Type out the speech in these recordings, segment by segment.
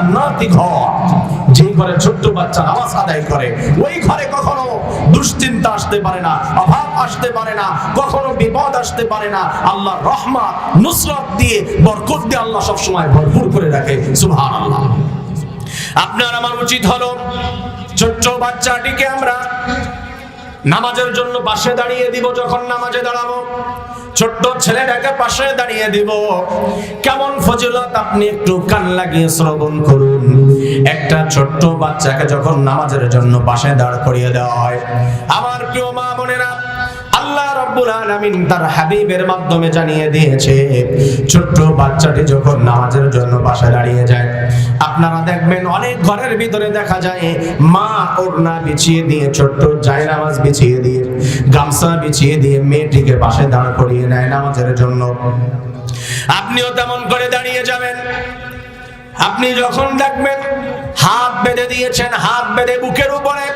জান্নাতি ঘর। যে ঘরে ছোট্ট বাচ্চা নামাজ আদায় করে, ওই ঘরে কখনো দুশ্চিন্তা আসতে পারে না, অভাব আসতে পারে না, কখনো বিপদ আসতে পারে না। আল্লাহ রহমত, নুসরত দিয়ে, বরকত দিয়ে আল্লাহ সবসময় ভরপুর করে রাখে। সুবহানাল্লাহ। আপনার আমার উচিত হলো, ছোট্ট বাচ্চাটিকে আমরা নামাজের জন্য পাশে দাঁড়িয়ে দিব, যখন নামাজে দাঁড়াবো। ছোট্ট ছেলেটাকে পাশে দাঁড়িয়ে দিব। কেমন ফজিলত? আপনি একটু কান লাগিয়ে শ্রবণ করুন। একটা ছোট্ট বাচ্চাকে যখন নামাজের জন্য পাশে দাঁড় করিয়ে দেওয়া হয়, আমার প্রিয় মা রাব্বুল আলামিন তার হাবিবের মাধ্যমে জানিয়ে দিয়েছে, ছোট্ট বাচ্চাটি যখন নামাজের জন্য পাশে দাঁড়িয়ে যায়, আপনারা দেখবেন অনেক ঘরের ভিতরে দেখা যায়, মা ওড়না বিছিয়ে দিয়ে, ছোট্ট বিছিয়ে দিয়ে, গামছা বিছিয়ে দিয়ে মেয়েটিকে পাশে দাঁড় করিয়ে নেয় নামাজের জন্য। আপনিও তেমন করে দাঁড়িয়ে যাবেন। আপনি যখন দেখবেন হাত বেঁধে দিয়েছেন, হাত বেঁধে বুকের উপরে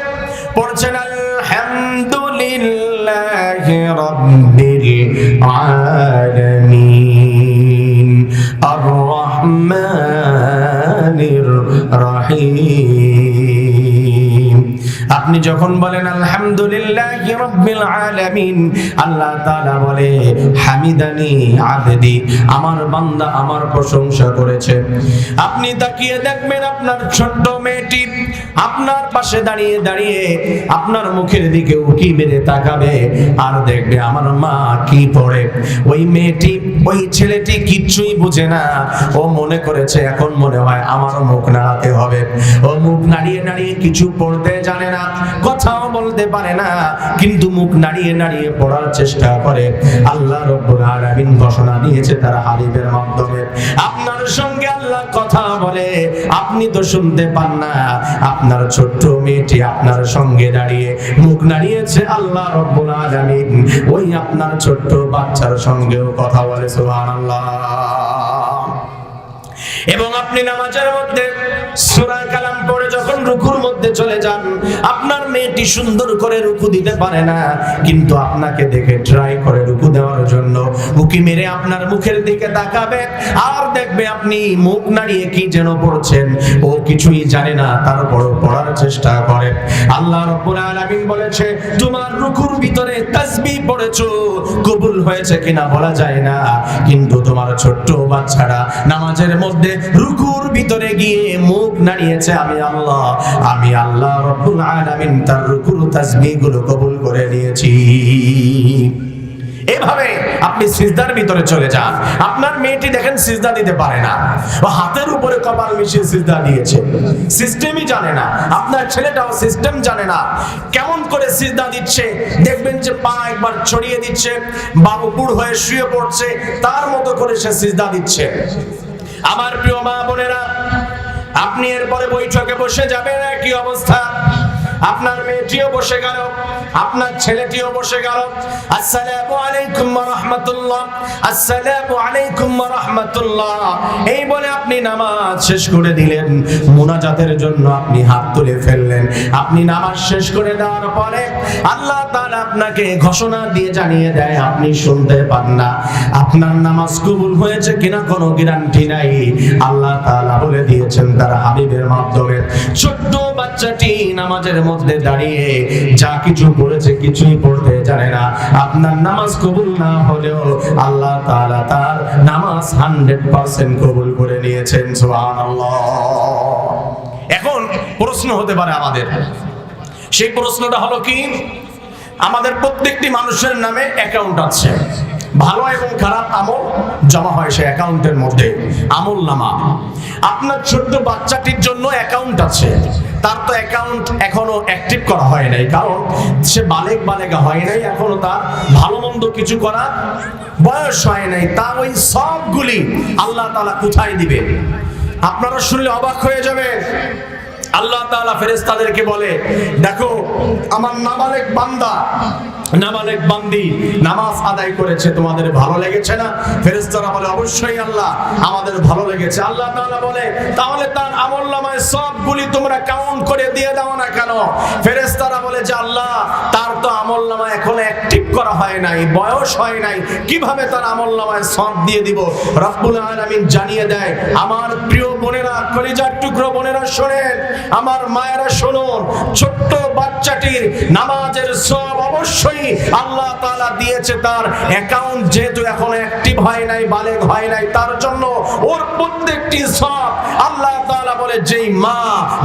পড়ছেন আলহামদুলিল্লাহ রাব্বিল আলামিন আপনি যখন বলেন, আলহামদুলিল্লাহ রাব্বিল আলামিন, আল্লাহ তাআলা বলে, হামিদানি আবদি, আমার বান্দা আমার প্রশংসা করেছে। আপনি তাকিয়ে দেখবেন আপনার ছোট্ট মেয়েটি আপনার পাশে দাঁড়িয়ে দাঁড়িয়ে আপনার মুখের দিকে উকি মেরে তাকাবে আর দেখবে, আমার মা কি পড়ে? ওই মেয়েটি, ওই ছেলেটি কিচ্ছুই বুঝে না। ও মনে করেছে, এখন মনে হয় আমারও মুখ নাড়াতে হবে। ও মুখ নাড়িয়ে নাড়িয়ে কিছু পড়তে জানে না। কথাও বলতে পারে না, কিন্তু মুখ নাড়িয়ে নাড়িয়ে পড়ার চেষ্টা করে। আল্লাহ রব্বুল আলামিন ঘোষণা দিয়েছে তার হাবিবের মাধ্যমে। আপনার সঙ্গে আল্লাহ কথা বলে, আপনি তো শুনতে পান না। আপনার ছোট্ট মেয়েটি আপনার সঙ্গে দাঁড়িয়ে মুখ নাড়িয়েছে, আল্লাহ রব্বুল আলামিন ওই আপনার ছোট্ট বাচ্চার সঙ্গেও কথা বলে, সুবহানাল্লাহ। এবং আপনি নামাজের মধ্যে সূরা কালাম পড়ে যখন রুকুর মধ্যে চলে যান মেয়েটি সুন্দর করে রুকু দিতে পারে না, কিন্তু আপনাকে দেখে ট্রাই করে রুকু দেওয়ার জন্য। উকি মেরে আপনার মুখের দিকে তাকাবে আর দেখবে আপনি মুখ নাড়িয়ে কি যেন পড়ছেন। ও কিছুই জানে না তারপর পড়ার চেষ্টা করে। আল্লাহ রাব্বুল আলামিন বলেছে, তোমার রুকুর ভিতরে তাসবিহ পড়েছো, কবুল হয়েছে কিনা বলা যায় না। কিন্তু তোমার ছোট্ট বাচ্চারা নামাজের মধ্যে রুকুর ভিতরে গিয়ে মুখ নাড়িয়েছে, আমি আল্লাহ আমি আল্লাহ রব্বুল আলামিন তার রুকুর তাসবিহগুলো কবুল করে নিয়েছি। এভাবে আপনি সিজদার ভিতরে চলে যান। আপনার মেয়েটি দেখেন সিজদা দিতে পারে না। ও হাতের উপরে কপাল মিশিয়ে সিজদা দিয়েছে। সিস্টেমই জানে না। আপনার ছেলেটাও সিস্টেম জানে না। কেমন করে সিজদা দিচ্ছে? দেখবেন যে পা একবার ছড়িয়ে দিচ্ছে, বাবু বুড় হয়ে শুয়ে পড়ছে, তার মতো করে সে সিজদা দিচ্ছে। আমার প্রিয় মা বোনেরা, আপনি এরপরে বৈঠকে বসে যাবেন কি অবস্থা। আপনার মেয়েটিও বসে গেল আপনার ছেলেটিও বসে গেল। আসসালামু আলাইকুম রাহমাতুল্লাহ। আসসালামু আলাইকুম রাহমাতুল্লাহ। এই বলে আপনি নামাজ শেষ করে দিলেন। মুনাজাতের জন্য আপনি হাত তুলে ফেললেন। আপনি নামাজ শেষ করে দেওয়ার পরে আল্লাহ আপনাকে ঘোষণা দিয়ে জানিয়ে দেয়, আপনি শুনতে পান না। আপনার নামাজ কবুল হয়েছে কিনা কোনো গ্যারান্টি নাই। আল্লাহ বলে দিয়েছেন তার হাবিবের মাধ্যমে, ছোট্ট বাচ্চাটি নামাজের মধ্যে দাঁড়িয়ে যা কিছু পড়েছে কিছুই পড়তে জানে না। আপনার নামাজ কবুল না হলেও আল্লাহ তাআলা তার নামাজ 100% কবুল করে নিয়েছেন সোহান এখন প্রশ্ন হতে পারে আমাদের। সেই প্রশ্নটা হলো কি? আমাদের প্রত্যেকটি মানুষের নামে অ্যাকাউন্ট আছে। ভালো এবং খারাপ আমল জমা হয় সেই অ্যাকাউন্টের মধ্যে। আমল নামা আপনার ছোট্ট বাচ্চাটির জন্য অ্যাকাউন্ট আছে। তার তো অ্যাকাউন্ট এখনও অ্যাক্টিভ করা হয় নাই, কারণ সে বালেক বালেগা হয় নাই, এখনও তার ভালো মন্দ কিছু করা বয়স হয় নাই। তা ওই সবগুলি আল্লাহ তালা কোথায় দিবে। আপনারা শুনলে অবাক হয়ে যাবে আল্লাহ তাআলা ফেরেশতাদেরকে বলে, দেখো, আমার নাবালেক বান্দা নাবালেক বান্দি, নামাজ আদায় করেছে, তোমাদের ভালো লেগেছে না? ফেরেশতারা বলে, অবশ্যই আল্লাহ, আমাদের ভালো লেগেছে। আল্লাহ তাআলা বলে, তাহলে তার আমল সবগুলি তোমরা কাউন্ট করে দিয়ে দাও না কেন? ফেরেশতারা বলে, যে আল্লাহ, তার তো আমল নামা এখন অ্যাক্টিভ করা হয় নাই, বয়স হয় নাই, কীভাবে তার আমল নামায় সব দিয়ে দিব? রব্বুল আলামিন জানিয়ে দেয়, আমার প্রিয় বোনেরা, কলিজার টুকরো বোনেরা শোনেন, আমার মায়েরা শুনুন, ছোট্ট বাচ্চাটির নামাজের সব অবশ্যই আল্লাহ তাআলা দিয়েছে তার অ্যাকাউন্ট যেহেতু এখন অ্যাক্টিভ হয় নাই, বালেগ হয় নাই, তার জন্য ওর প্রত্যেকটি সব আল্লাহ তাআলা বলে, যেই মা,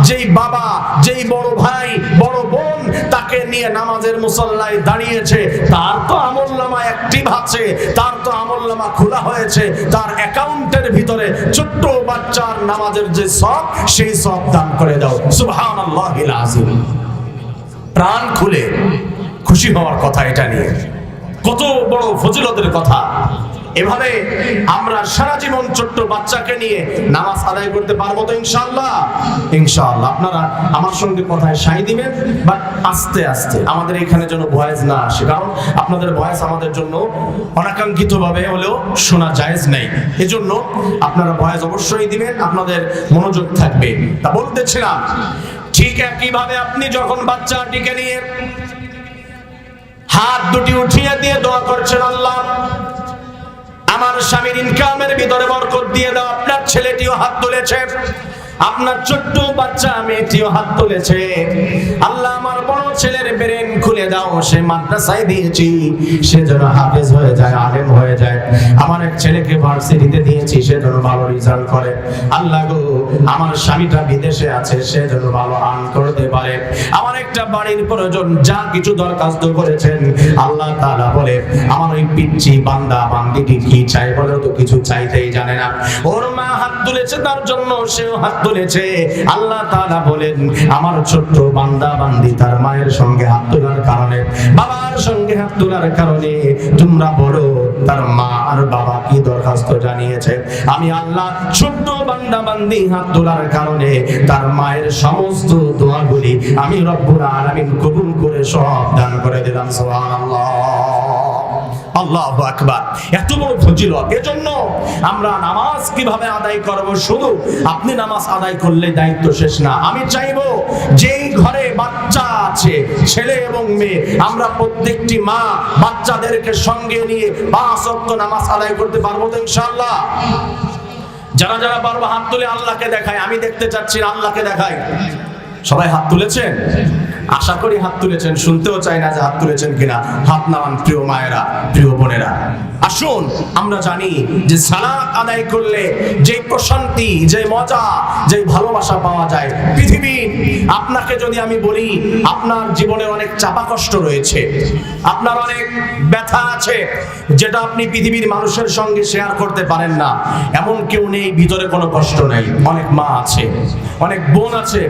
যেই বাবা, যেই বড় ভাই, বড় বোন তাকে নিয়ে নামাজের মুসল্লায় দাঁড়িয়েছে। তার তো আমল নামা অ্যাক্টিভ আছে, তার তো আমল নামা খোলা হয়েছে। তার অ্যাকাউন্টের ভিতরে ছোট্ট বাচ্চার নামাজের যে সব, সেই সব দান করে দাও। আযীম। প্রাণ খুলে খুশি হওয়ার কথা এটা নিয়ে। কত বড় ফজিলতের কথা। এভাবে আমরা সারা জীবন ছোট্ট বাচ্চাকে নিয়ে নামাজ আদায় করতে পারব তো ইনশাল্লাহ ইনশাল্লাহ আপনারা আমার সঙ্গে কথায় সাই দিবেন বাট আস্তে আস্তে আমাদের এখানে যেন ভয়েস না আসে, কারণ আপনাদের ভয়েস আমাদের জন্য অনাকাঙ্ক্ষিত ভাবে হলেও শোনা জায়েজ নেই। এজন্য আপনারা ভয়েস অবশ্যই দিবেন, আপনাদের মনোযোগ থাকবে। তা বলতেছিলাম, ঠিক একইভাবে আপনি যখন বাচ্চাটিকে নিয়ে হাত দুটি উঠিয়ে দিয়ে দোয়া করছেন আল্লাহ আমার স্বামীর ইনকামের ভিতরে বরকত দিয়ে দাও, আপনার ছেলেটিও হাত তুলেছে, আপনার ছোট্ট বাচ্চা মেয়েটিও হাত তুলেছে। আল্লাহ আমার বড় ছেলের ব্রেন খুলে দাও, সে মাদ্রাসায় দিয়েছি, সে যেন হাফেজ হয়ে যায়, আলেম হয়ে যায়। আমার এক ছেলেকে ভার্সিটিতে দিয়েছি, সে যেন ভালো রেজাল্ট করে। আল্লাহ গো, আমার স্বামীটা বিদেশে আছে, সে যেন ভালো আর্ন করতে পারে। আমার একটা বাড়ির প্রয়োজন, যা কিছু দরখাস্ত করেছেন, আল্লাহ তাআলা বলে, আমার ওই পিচ্ছি বান্দা, বান্দিটি কি চাই বলে তো, কিছু চাইতেই জানে না। ওর মা হাত তুলেছে, তার জন্য সেও হাত তুলেছে। আল্লাহ তাআলা বলেন, আমার ছোট্ট বান্দা, বান্দি তার মায়ের সঙ্গে হাত তোলার কারণে বাবার সঙ্গে হাত তোলার কারণে তোমরা বলো, তার মা আর বাবা কি দরখাস্ত জানিয়েছে? আমি আল্লাহ ছোট্ট বান্দা বান্দি হাত তোলার কারণে তার মায়ের সমস্ত দোয়াগুলি আমি রব্বুল আলামিন কবুল করে সব দান করে দিলাম, সুবহানাল্লাহ। আল্লাহু আকবার। এত বড় ফজিলত। এজন্য আমরা নামাজ কীভাবে আদায় করব? শুধু আপনি নামাজ আদায় করলে দায়িত্ব শেষ না। আমি চাইব, যেই ঘরে বাচ্চা আছে, ছেলে এবং মেয়ে, আমরা প্রত্যেকটি মা বাচ্চাদেরকে সঙ্গে নিয়ে পাঁচ ওয়াক্ত নামাজ আদায় করতে পারব তো ইনশাআল্লাহ? যারা যারা পারব, হাত তুলে আল্লাহকে দেখায়, আমি দেখতে চাচ্ছি আল্লাহকে দেখাই সবাই হাত তুলেছেন? আশা করি হাত তুলেছেন, শুনতেও চাই না যে হাত তুলেছেন কিনা। হাত নামান প্রিয় মায়েরা, প্রিয় বোনেরা। আসুন, আমরা জানি যে সালাত আদায় করলে যে প্রশান্তি যে মজা যে ভালোবাসা পাওয়া যায়, পৃথিবী, আপনাকে যদি আমি বলি, আপনার জীবনে অনেক চাপা কষ্ট রয়েছে, আপনার অনেক ব্যথা আছে, যেটা আপনি পৃথিবীর মানুষের সঙ্গে শেয়ার করতে পারেন না। এমন কেউ নেই, ভিতরে কোনো কষ্ট নেই, অনেক মা আছে, অনেক বোন আছে,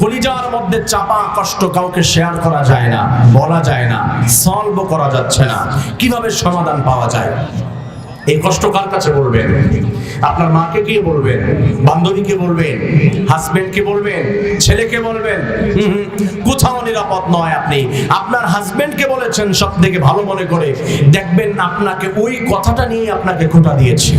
কলিজার মধ্যে চাপা কষ্ট কাউকে শেয়ার করা যায় না, বলা যায় না সলভ করা যাচ্ছে না। কীভাবে সমাধান পাওয়া যায়? এই কষ্ট কার কাছে বলবেন? আপনার মাকে কি বলবেন? বান্ধবীকে বলবেন? হাজবেন্ডকে বলবেন? ছেলেকে বলবেন? কোথাও নিরাপদ নয় আপনি। আপনার হাজবেন্ডকে বলেছেন সব থেকে ভালো মনে করে। দেখবেন আপনাকে ওই কথাটা নিয়ে আপনাকে খোটা দিয়েছে।